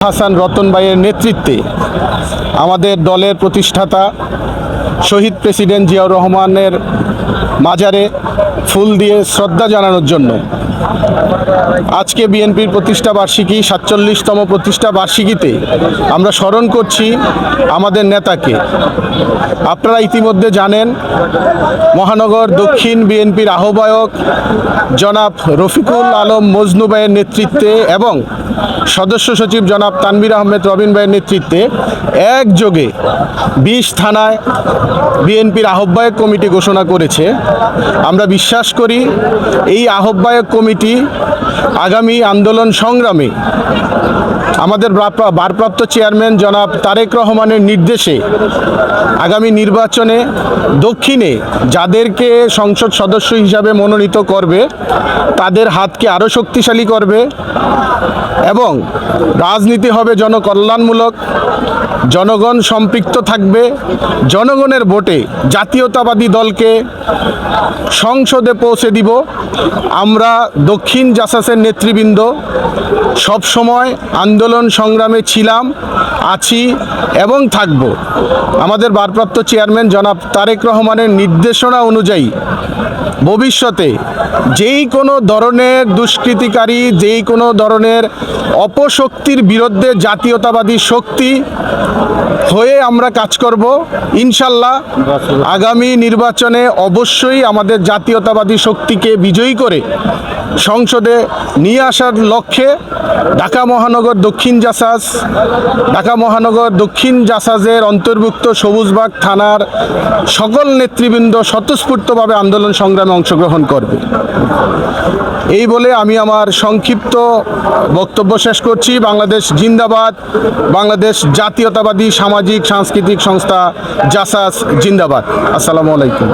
হাসান রতন ভাইয়ের নেতৃত্বে আমাদের দলের প্রতিষ্ঠাতা শহীদ প্রেসিডেন্ট জিয়াউর রহমানের মাজারে ফুল দিয়ে শ্রদ্ধা জানানোর জন্য আজকে বিএনপির প্রতিষ্ঠা বার্ষিকী সাতচল্লিশতম প্রতিষ্ঠা বার্ষিকীতে আমরা স্মরণ করছি আমাদের নেতাকে। আপনারা ইতিমধ্যে জানেন, মহানগর দক্ষিণ বিএনপির আহ্বায়ক জনাব রফিকুল আলম মজনু ভাইয়ের নেতৃত্বে এবং সদস্য সচিব জনাব তানবির আহমেদ রবিন ভাইয়ের নেতৃত্বে একযোগে বিশ থানায় বিএনপির আহ্বায়ক কমিটি ঘোষণা করেছে। আমরা বিশ্বাস করি, এই আহ্বায়ক কমিটি আগামী আন্দোলন সংগ্রামে। আমাদের ভারপ্রাপ্ত চেয়ারম্যান জনাব তারেক রহমানের নির্দেশে আগামী নির্বাচনে দক্ষিণে যাদেরকে সংসদ সদস্য হিসাবে মনোনীত করবে, তাদের হাতকে আরও শক্তিশালী করবে এবং রাজনীতি হবে জনকল্যাণমূলক। জনগণ সম্পৃক্ত থাকবে। জনগণের ভোটে জাতীয়তাবাদী দলকে সংসদে পৌঁছে দিব। আমরা দক্ষিণ জাসাসের নেতৃবৃন্দ। সব সময় আন্দোলন সংগ্রামে ছিলাম, আছি এবং থাকব। আমাদের ভারপ্রাপ্ত চেয়ারম্যান জনাব তারেক রহমানের নির্দেশনা অনুযায়ী ভবিষ্যতে যেই কোনো ধরনের দুষ্কৃতিকারী, যেই কোনো ধরনের অপশক্তির বিরুদ্ধে জাতীয়তাবাদী শক্তি হয়ে আমরা কাজ করব, ইনশাল্লাহ আগামী নির্বাচনে অবশ্যই আমাদের জাতীয়তাবাদী শক্তিকে বিজয়ী করে সংসদে নিয়ে আসার লক্ষ্যে ঢাকা মহানগর দক্ষিণ জাসাজ ঢাকা মহানগর দক্ষিণ জাসাজের অন্তর্ভুক্ত সবুজবাগ থানার সকল নেতৃবৃন্দ স্বতঃস্ফূর্তভাবে আন্দোলন সংগ্রামে অংশগ্রহণ করবে। এই বলে আমি আমার সংক্ষিপ্ত বক্তব্য শেষ করছি। বাংলাদেশ জিন্দাবাদ, বাংলাদেশ জাতীয়তাবাদী সামাজিক, সাংস্কৃতিক সংস্থা জাসাস জিন্দাবাদ। আসসালামু আলাইকুম।